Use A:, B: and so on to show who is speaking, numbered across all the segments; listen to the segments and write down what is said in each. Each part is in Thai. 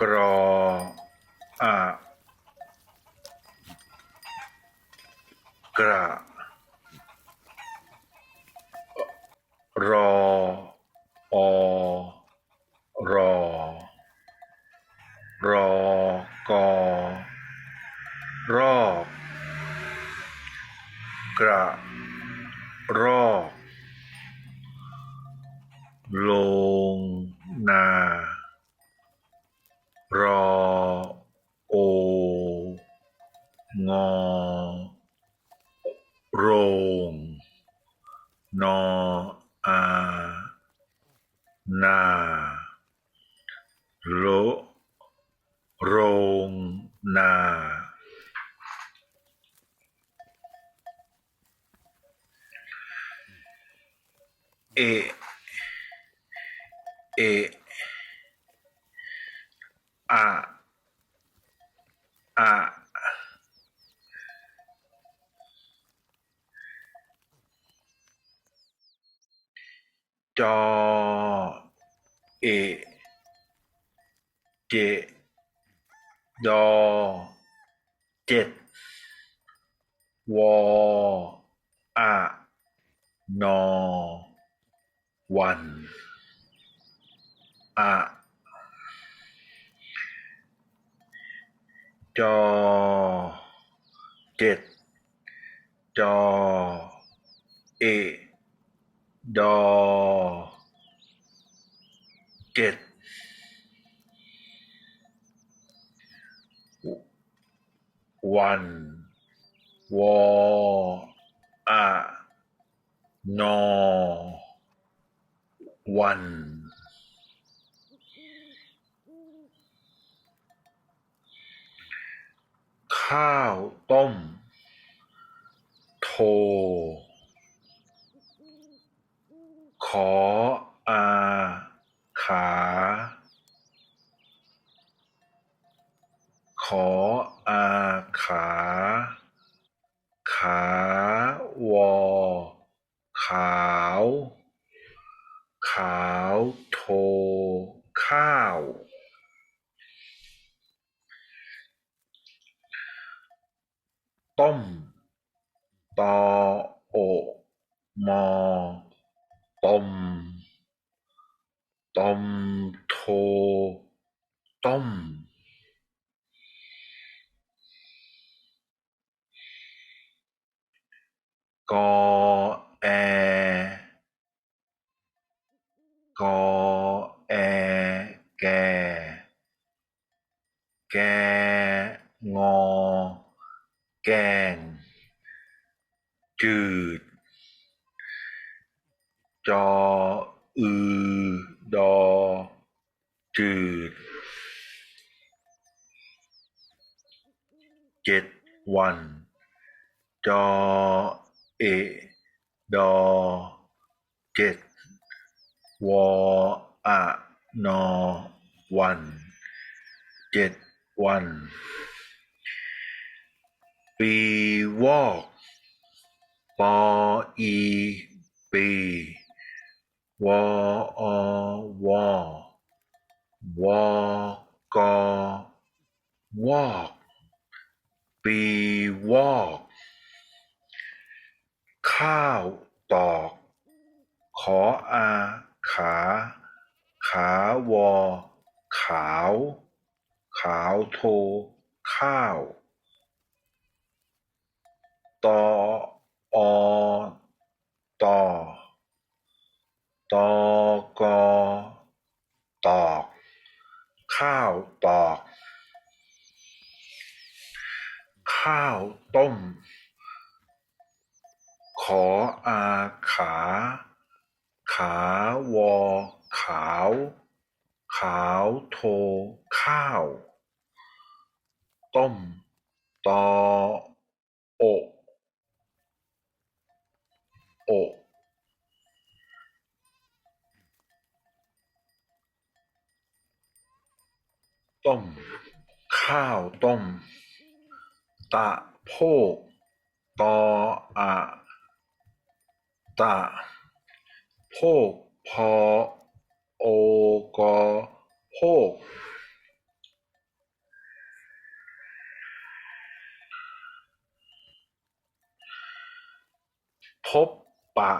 A: กรอกรออะกระรออรอ รอกอรอกกระรอกลงนา นออานาโลโรงนาเอเอ อะ อะ จอ เอ เจดอเจ็ดวออะนอ วันอะจอเจ็ดจอเอ ดอเจ็ดวันวออะนอวันข้าวต้ม โท ขออาขา ขออาขา ขาวอขาว ขาวโทข้าว ต้ม ตอโอ มอ ต้ม ต้ม โท ต้ม กอแอกอแอแก่แกงอ แกง จืด จอ อือ ดอ จืด เจ็ดวัน จอ เอ ดอ เจ็ด วออะนอ วัน เจ็ดวัน ปีวอกปออีปีวออวอวอกอวอกปีวอก ข้าวตอก ขออาขา ขาวอ ขาว ขาวโท ข้าว ตออตอตอกอ ตอก ข้าวตอก ข้าวต้ม ขออาขาขาวอ ขาว ขาวโท ข้าว ต้ม ตอ โอ โอต้ม ข้าวต้ม ตะโพกตออะตะ โพกพอโอกอโพกพบปะ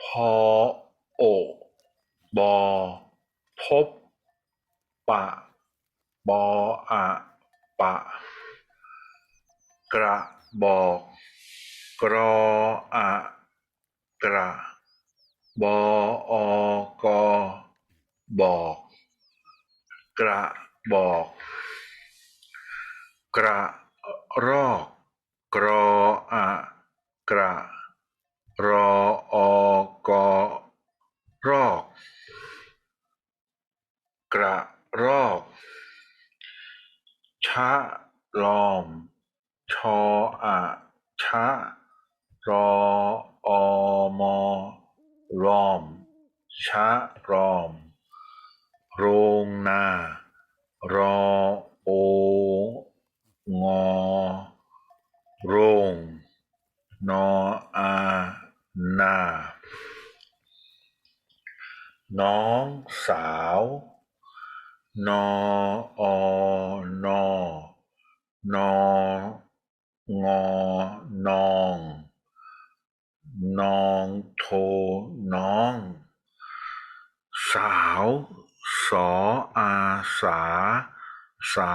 A: พอ โอ บอ พบ ปะ บออะปะ กระบอก กรออะกระ บอ อกอ บอก กระบอก กระรอก กรออะกระรออกอรอก กระรอกชะลอม ชออะชะรออมอ รอม ชะรอม โรงนา รอโองอ โรง นออานา น้องสาว นออนอนองอนอง นองโทน้อง สาว สออาสา สา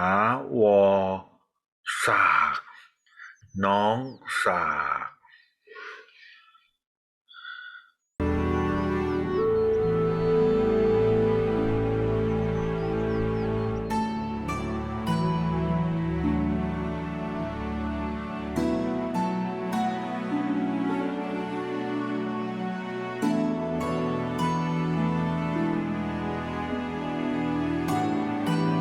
A: วอสาก น้องสาว